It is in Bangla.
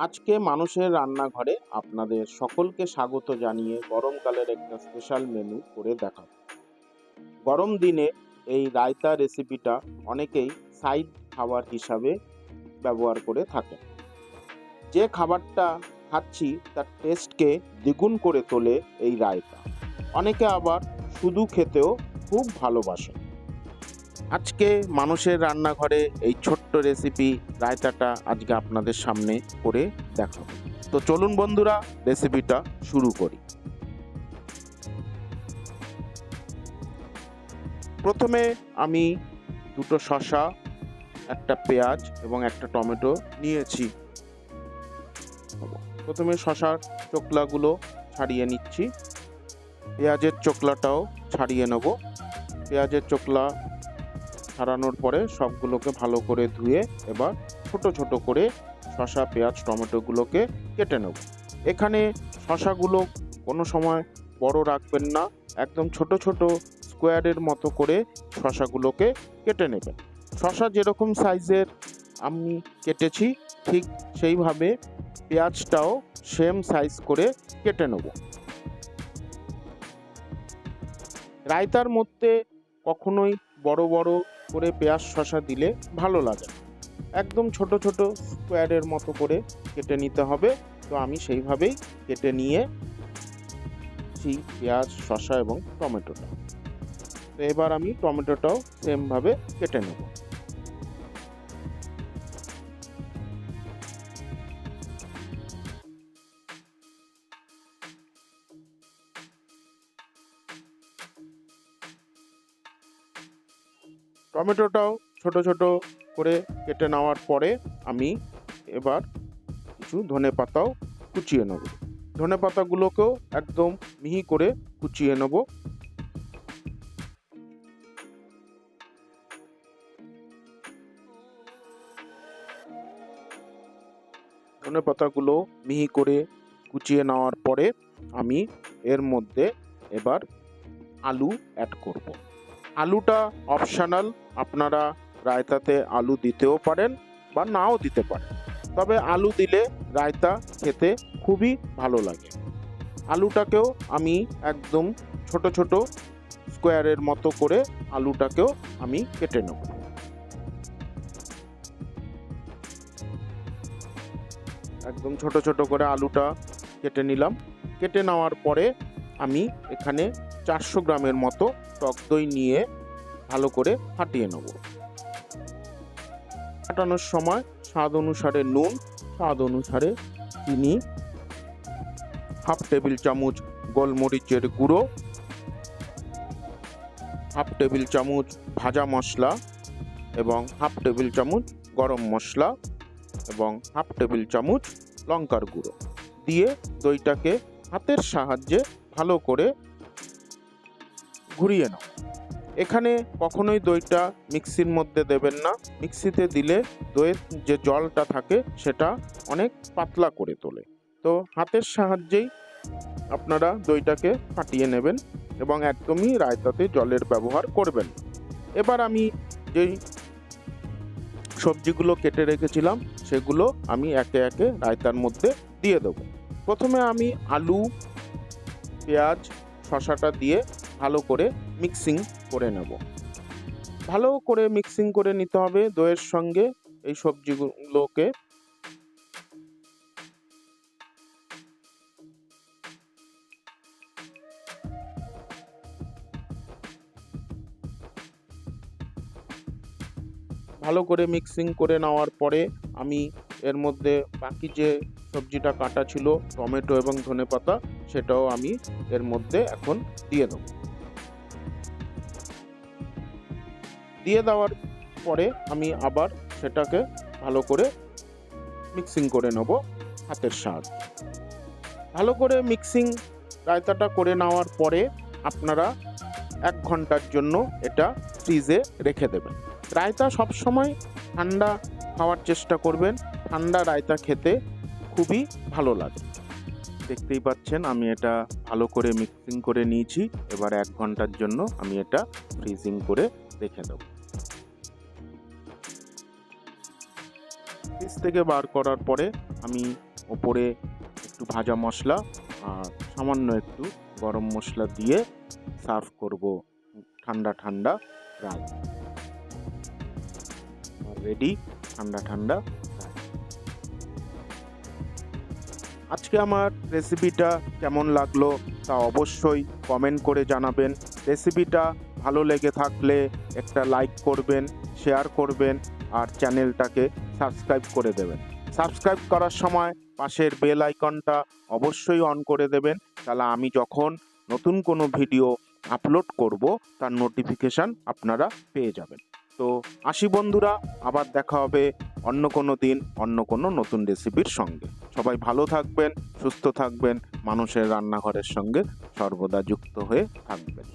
আজকে মানুষের রান্নাঘরে আপনাদের সকলকে স্বাগত জানিয়ে গরমকালের একটা স্পেশাল মেনু করে দেখাবো। গরম দিনে এই রায়তা রেসিপিটা অনেকেই সাইড খাবার হিসাবে ব্যবহার করে থাকে যে খাবারটা খাচ্ছি তার টেস্টকে দ্বিগুণ করে তোলে এই রায়তা। অনেকে আবার শুধু খেতেও খুব ভালোবাসে আজকে মানুষের রান্নাঘরে এই ছোট্ট রেসিপি রায়তাটা আজকে আপনাদের সামনে করে দেখাবো। তো চলুন বন্ধুরা রেসিপিটা শুরু করি। প্রথমে আমি দুটো শসা, একটা পেঁয়াজ এবং একটা টমেটো নিয়েছি। প্রথমে শশার চোকলাগুলো ছাড়িয়ে নিচ্ছি। পেঁয়াজের চোকলাটাও ছাড়িয়ে নেব। পেঁয়াজের চোকলা ছাড়ানোর পরে সবগুলোকে ভালো করে ধুয়ে এবার ছোট ছোট করে শসা, পেঁয়াজ, টমেটোগুলোকে কেটে নেব। এখানে শসাগুলো কোনো সময় বড় রাখবেন না, একদম ছোট ছোট স্কোয়ারের মতো করে শসাগুলোকে কেটে নেবেন। শসা যেরকম সাইজের আমি কেটেছি, ঠিক সেইভাবে পেঁয়াজটাও সেম সাইজ করে কেটে নেব। রায়তার মধ্যে কখনোই বড় বড় করে পেঁয়াজ শশা দিলে ভালো লাগে। একদম ছোট ছোট স্কোয়ারের মতো করে কেটে নিতে হবে। তো আমি সেইভাবেই কেটে নিয়ে সেই পেঁয়াজ শশা এবং টমেটোটা। তো এবার আমি টমেটোটাও সেমভাবে কেটে নেব। টমেটোটাও ছোট ছোট করে কেটে নেওয়ার পরে আমি এবার কিছু ধনে পাতাও কুচিয়ে নেব। ধনে পাতাগুলোকেও একদম মিহি করে কুচিয়ে নেব। ধনে পাতাগুলো মিহি করে কুচিয়ে নেওয়ার পরে আমি এর মধ্যে এবার আলু অ্যাড করব। আলুটা অপশনাল আপনারা রায়তাতে আলু দিতেও পারেন বা নাও দিতে পারেন। তবে আলু দিলে রায়তা খেতে খুবই ভালো লাগে। আলুটাকেও আমি একদম ছোট ছোট স্কোয়ারের মতো করে আলুটাকেও আমি কেটে নেব। একদম ছোট ছোট করে আলুটা কেটে নিলাম। কেটে নেওয়ার পরে আমি এখানে চারশো গ্রামের মতো টক দই নিয়ে ভালো করে ফাটিয়ে নেব। ফাটানোর সময় স্বাদ অনুসারে নুন, স্বাদ অনুসারে চিনি, হাফ টেবিল চামচ গোলমরিচের গুঁড়ো, হাফ টেবিল চামচ ভাজা মশলা এবং হাফ টেবিল চামচ গরম মশলা এবং হাফ টেবিল চামচ লঙ্কার গুঁড়ো দিয়ে দইটাকে হাতের সাহায্যে ভালো করে ঘুরিয়ে নাও। এখানে কখনোই দইটা মিক্সির মধ্যে দেবেন না। মিক্সিতে দিলে দইয়ের যে জলটা থাকে সেটা অনেক পাতলা করে তোলে। তো হাতের সাহায্যেই আপনারা দইটাকে ফাটিয়ে নেবেন এবং একদমই রায়তাতে জলের ব্যবহার করবেন। এবার আমি যেই সবজিগুলো কেটে রেখেছিলাম, সেগুলো আমি একে একে রায়তার মধ্যে দিয়ে দেবো। প্রথমে আমি আলু, পেঁয়াজ শশাটা দিয়ে ভালো করে মিক্সিং করে নেব। ভালো করে মিক্সিং করে নিতে হবে দইয়ের সঙ্গে এই সবজিগুলোকে। ভালো করে মিক্সিং করে নেওয়ার পরে আমি এর মধ্যে বাকি যে সবজিটা কাটা ছিল, টমেটো এবং ধনেপাতা, সেটাও আমি এর মধ্যে এখন দিয়ে দেবো। দিয়ে দেওয়ার পরে আমি আবার সেটাকে ভালো করে মিক্সিং করে নেব হাতের সাহায্যে ভালো করে মিক্সিং রায়তাটা করে নেওয়ার পরে আপনারা এক ঘণ্টার জন্য এটা ফ্রিজে রেখে দেবেন। রায়তা সবসময় ঠান্ডা খাওয়ার চেষ্টা করবেন, ঠান্ডা রায়তা খেতে খুবই ভালো লাগে। দেখতেই পাচ্ছেন আমি এটা ভালো করে মিক্সিং করে নিয়েছি, এবার এক ঘণ্টার জন্য আমি এটা ফ্রিজিং করে রেখে দেবো ফ্রিজ থেকে বার করার পরে আমি ওপরে একটু ভাজা মশলা আর সামান্য একটু গরম মশলা দিয়ে সার্ভ করব ঠান্ডা ঠান্ডা রাইস রেডি ঠান্ডা ঠান্ডা আজকে আমার রেসিপিটা কেমন লাগল তা অবশ্যই কমেন্ট করে জানাবেন। রেসিপিটা ভালো লেগে থাকলে একটা লাইক করবেন শেয়ার করবেন আর চ্যানেলটাকে সাবস্ক্রাইব করে দেবেন। সাবস্ক্রাইব করার সময় পাশের বেল আইকনটা অবশ্যই অন করে দেবেন। তাহলে আমি যখন নতুন কোনো ভিডিও আপলোড করব, তার নোটিফিকেশান আপনারা পেয়ে যাবেন। তো আসি বন্ধুরা, আবার দেখা হবে অন্য কোনো দিন, অন্য কোনো নতুন রেসিপির সঙ্গে। সবাই ভালো থাকবেন, সুস্থ থাকবেন, মানুষের রান্নাঘরের সঙ্গে সর্বদা যুক্ত হয়ে থাকবেন।